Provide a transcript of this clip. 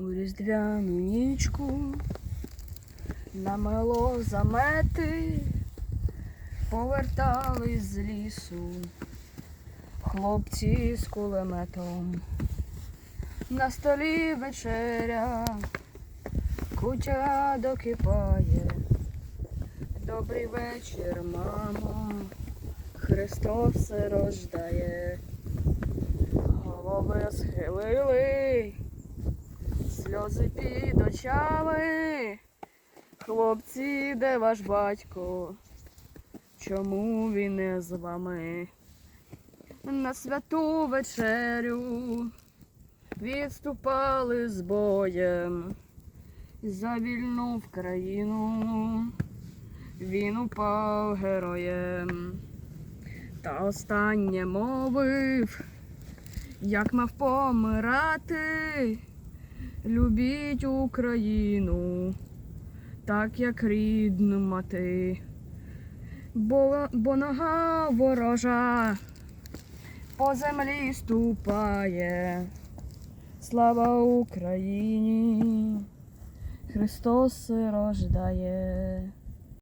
У різдвяну нічку намело замети, повертались з лісу хлопці з кулеметом. На столі вечеря, кутя докипає. Добрий вечір, мамо, Христос рождає. Голови схилили, сльози під очами. Хлопці, де ваш батько? Чому він не з вами? На святу вечерю відступали з боєм за вільну країну. Він упав героєм. Та останнє мовив, як мав помирати. Любіть Україну, так як рідну мати. Бо, бо нога ворожа по землі ступає. Слава Україні! Христос рождає.